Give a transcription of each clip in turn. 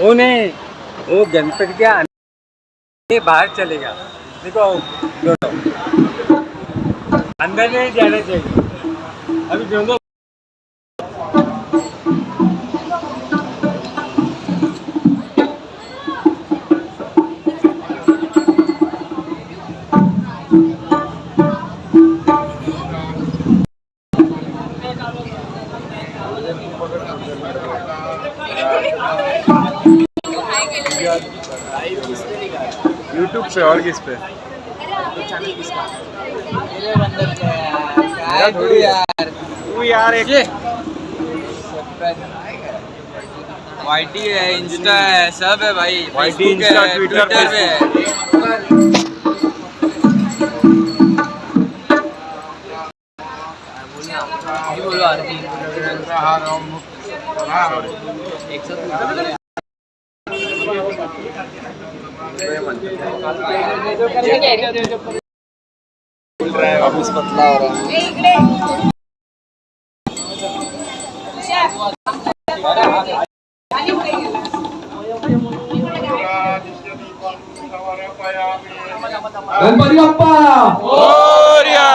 वो नहीं वो गणपति के आने बाहर चलेगा। देखो अंदर नहीं जाना चाहिए। अभी दोनों दिसतोय काय है इंस्टा है सब है भाई वाईटी इंस्टा ट्विटर पे बोलो आरती। एक सौ Abis petlar. Kembali apa? Gloria.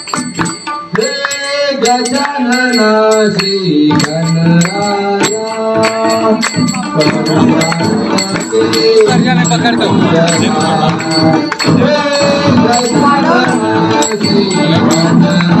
गजाननाशी Ganaraya पकडतो. गजाननाशी गणराया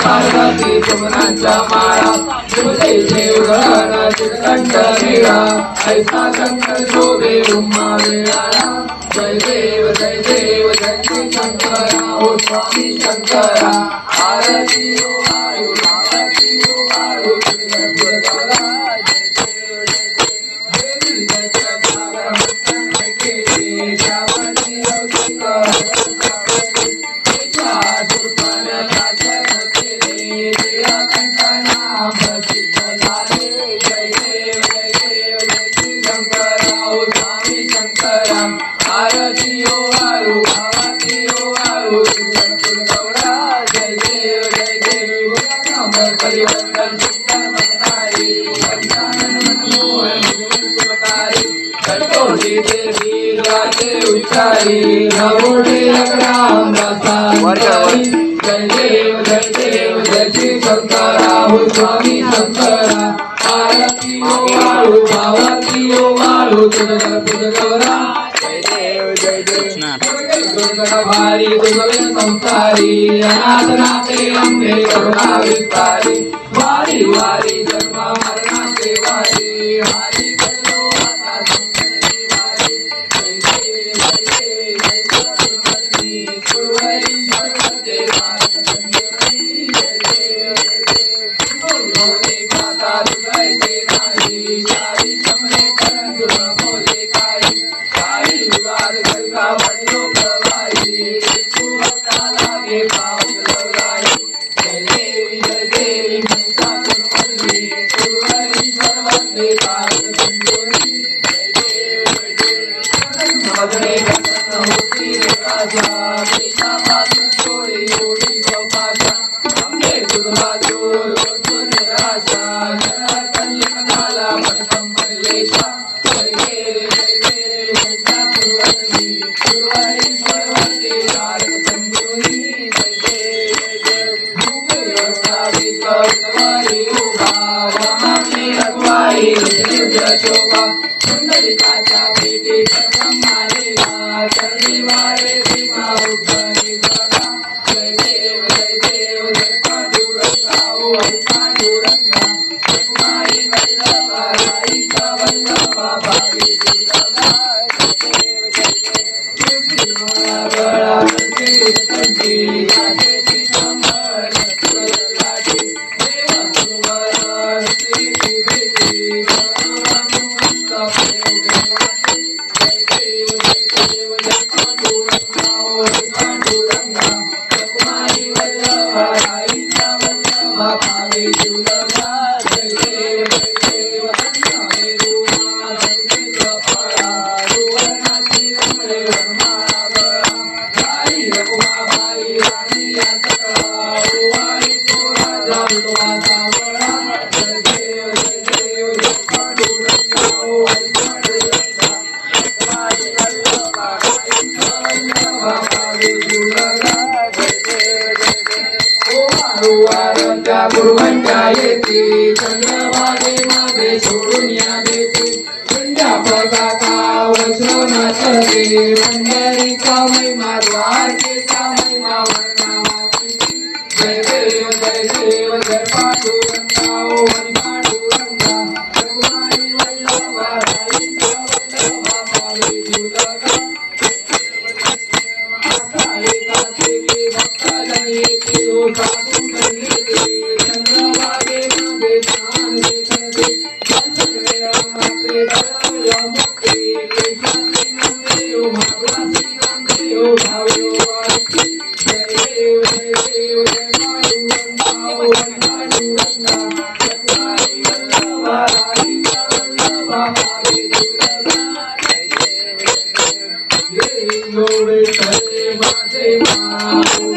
पार्वती पुरांचा माळा शिवले देवळाला चिरकंठ वेळा ऐसा शंकर शोभे उम्मा वेळाला जय देव जय देव जय शंकरा ओ स्वामी शंकरा आरती ओ आयु आरती ओ आयु It's not. दुर्गणभारी दुर्गविन संसारी अनाथनाथे अम्बे करुणा विस्तारी वारी वारी पुंडलिकाच्या भेटी प्रथम आलेला चरणी वारे भीमा उद्धरी बघा जय देव जय देव जय पांडुरंगा. ओ पांडुरंगा. कुमारी वल्लभा राईचा वल्लभा भावी दुर्गा. जय देव जय देव. पृथ्वी बळा पृथ्वी संजी Thank you. Jai Jai Jai Jai Jai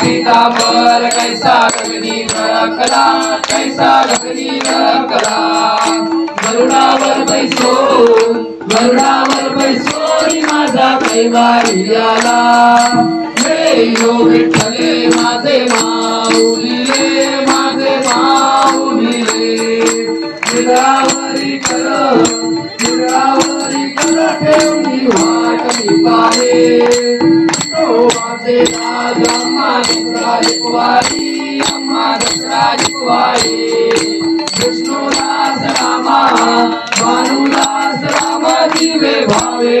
पितांबर कैसा गगनी नरकला कैसा गगनी नरकला गरुडावर बैसो गरुडावर बैसो माझा कैवारी आला यो विठ्ठले माझे माऊलीले माझे माऊलीले. ओ माझे राज अम्मा दसरा रिकवारी अम्मा दसरा रामा भानुदास रामा दिवे भावे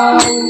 Wow.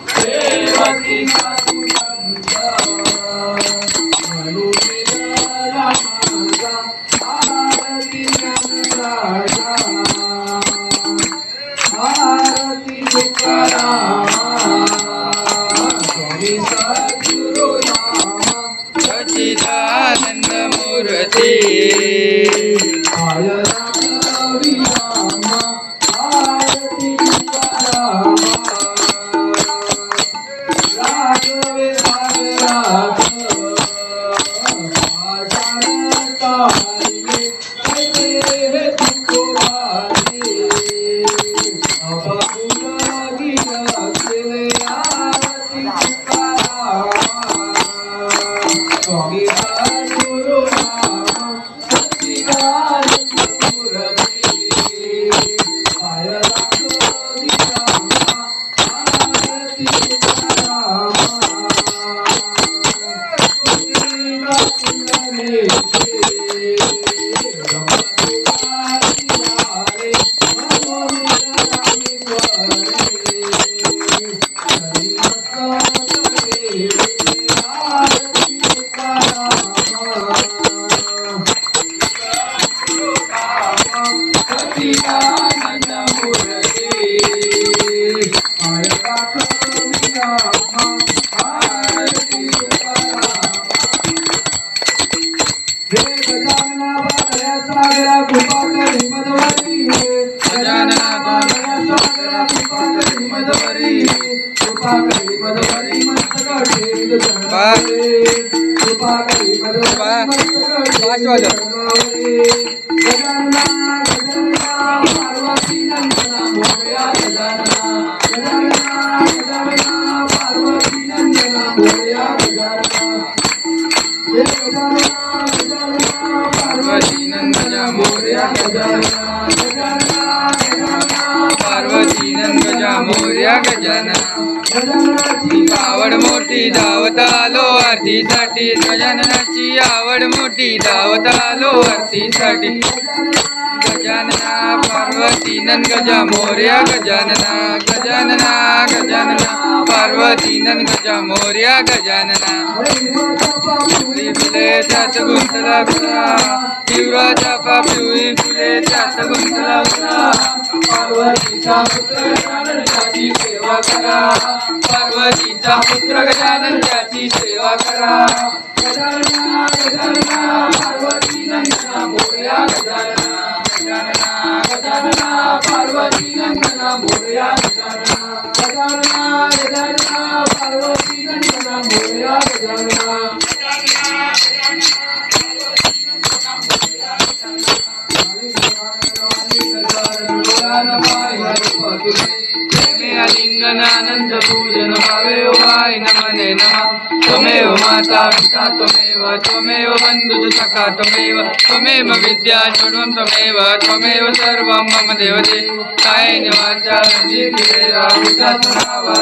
कृपा करी मदवरी मस्तक ठेव चरणावरी कृपा करी मदवरी मस्तक ठेव चरणावरी गजानना गजानना पार्वती नंदना मोरया गजानना गजानना गजानना पार्वती नंदना मोरया गजानना हे गजानना गजानना पार्वती नंदना मोरया गजानना गजानना गजानना। आवड मोठी धावत आलो आरतीसाठी गजाननाची आवड मोठी धावत आलो आरतीसाठी. गजानना पार्वती नंद गजा मोर्या गजानना गजानना गजानना। पार्वती नंद गजा मोर्या गजानना। फुले त्यात गुंतला गुला तीव्राच्या पिवळी फुले त्यात गुंतला पार्वतीचा पुत्र गजाननाची सेवा करा। पार्वतीचा पुत्र गजानन त्याची सेवा करा। गजानना गजानना, पार्वती नंदना मोरया गजानना गजानना गजानना पार्वती नंदना मोरया गजानना गजानना गजानना पार्वती नंदना मोरया गजानना प्रेमे पूजन भावे वाय नमने नमः। त्वमेव माता पिता त्वमेव त्वमेव बन्धुः सखा त्वमेव त्वमेव विद्या सर्वं त्वमेव त्वमेव सर्वं मम देवते। कायेन वाचा मनसेन्द्रियैर्वा वा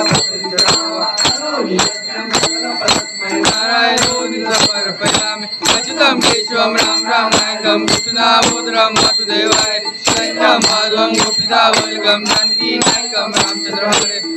अच्युतं केशवं राम नायकं कृष्णाबोधरं वासुदेवाय। सत्यं माधवं गोपितावल्कं जानकी नायकं रामचन्द्र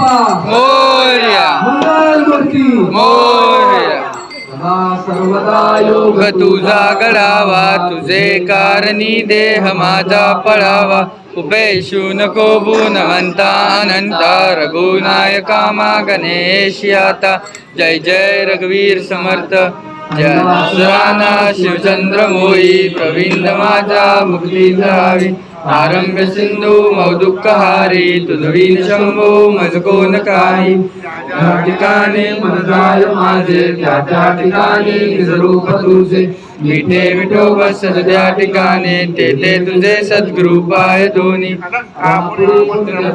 बाप्पा. मोरया. मंगलमूर्ती मोरया. सदा सर्वदा योग तुझा गडावा तुझे कारणी देह माझा पळावा. उपेशू नको गुणवंता अनंता रघुनायका मा गणेश आता जय जय रघुवीर समर्थ. जय शिवचंद्र मोई प्रवीण माझा मुक्ती जावी आरंभ सिंधू मौदुःखहारी तुझवीन शंभू मज कोण काही. त्या ठिकाणी मन माझे त्या त्या ठिकाणी निज तुझे. मिठे मिठो बस त्या ठिकाणी ते तुझे सद्गुरु पाय दोन्ही.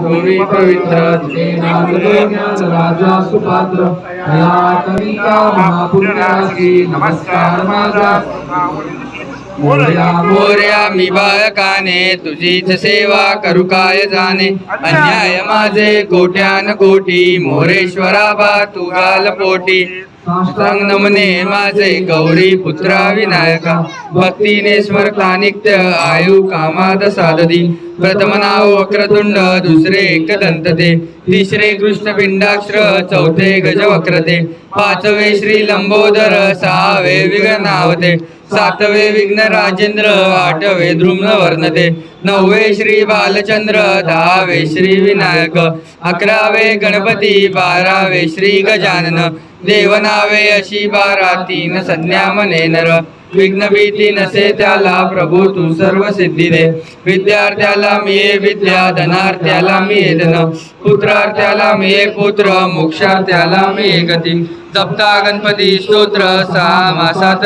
भूमी पवित्र राजा सुपात्र. या कविता महापुण्याची नमस्कार माझा. मोर्या मी बाळकाने तुझीच सेवा करू काय जाणे? अन्याय माझे कोट्यान कोटी मोरेश्वरा बा तू घाल पोटी. सांग नमने माझे गौरी पुत्रा विनायका. भक्तीने स्मरता नित्य आयु कामाद साधदी प्रथम नाव वक्रतुंड दुसरे एकदंत ते तिसरे कृष्ण पिंडाक्षर चौथे गज वक्रते पाचवे श्री लंबोदर सहावे विघ्नावते सातवे विघ्न राजेंद्र आठवे द्रुम्न वर्णते नववे श्री बालचंद्र दहावे श्री विनायक अकरावे गणपती बारावे श्री गजानन देवनावे अशी बारा तीन संज्ञा मने नर. विघ्न भीती नसे त्याला प्रभू तू सर्व सिद्धी दे. विद्यार्थ्याला मिये विद्या धनार्थ्याला मिये धन. पुत्रार्थ्याला मिये पुत्र मोक्षार्थ्याला मिये गती. जपता गणपती स्तोत्र सहा मासात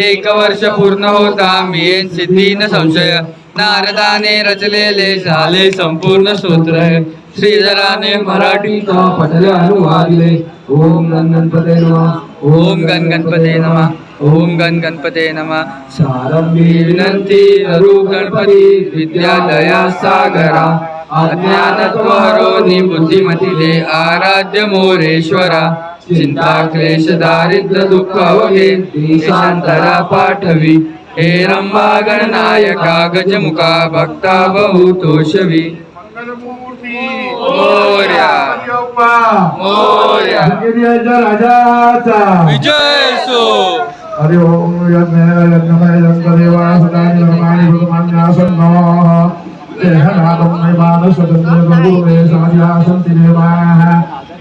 एक वर्ष पूर्ण होता मी सिद्धी न संशय. नारदाने रचलेले झाले संपूर्ण स्तोत्र श्रीधराने मराठी मराठीचा पटले अनुवादिले. ओम गणपते नमः. ओम गण गणपते नमा. ओम गण गणपते नमा. सारंभी विनंती अरु गणपती विद्यालया सागरा. अज्ञानत्व हरोनी बुद्धिमती आराध्य मोरेश्वरा. चिंता क्लेश दारिद्र्य दुःख अवघे. देशांतरा पाठवी. हे रंबा गणनायका गजमुखा भक्ता बहुतोषवी मोर्या. मोर्या. राजाचा. विजय सो. हरि ओम यज्ञ यज्ञमय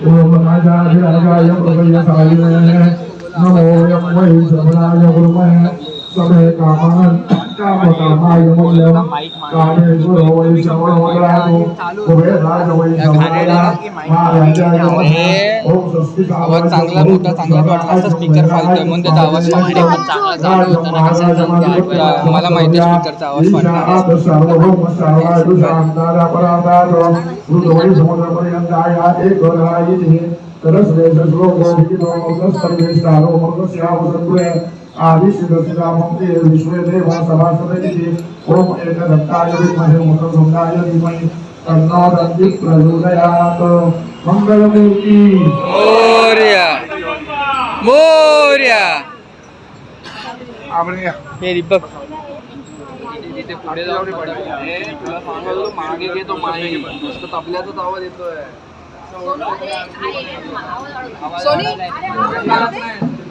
ఓం నాగాభిరాగాయ మృగయసాయ నమో వై శ్రవణాయ గురుమే సమే కామాన్ आवाज चांगला मोठा चांगलाच वाटला असं स्पीकर फालतोय म्हणून त्याचा आवाज पण चांगला चालू होता ना कसं मला माहिती आहे स्पीकरचा आवाज श्लोको विकितो मोक्षस्तर्वेष्टारो मोक्षस्यावसन्त्वे आदिशिदसिदामन्ते विश्वे देवा सभासदेति ओम एकदत्ताय विद्महे मुखसुन्दाय धीमहि तन्नो दन्ति प्रचोदयात्। मङ्गलमूर्ति। मोर्या। मोर्या। हे दीपक मागे घेतो मागे नुसतं तबल्याचाच आवाज येतोय सोनी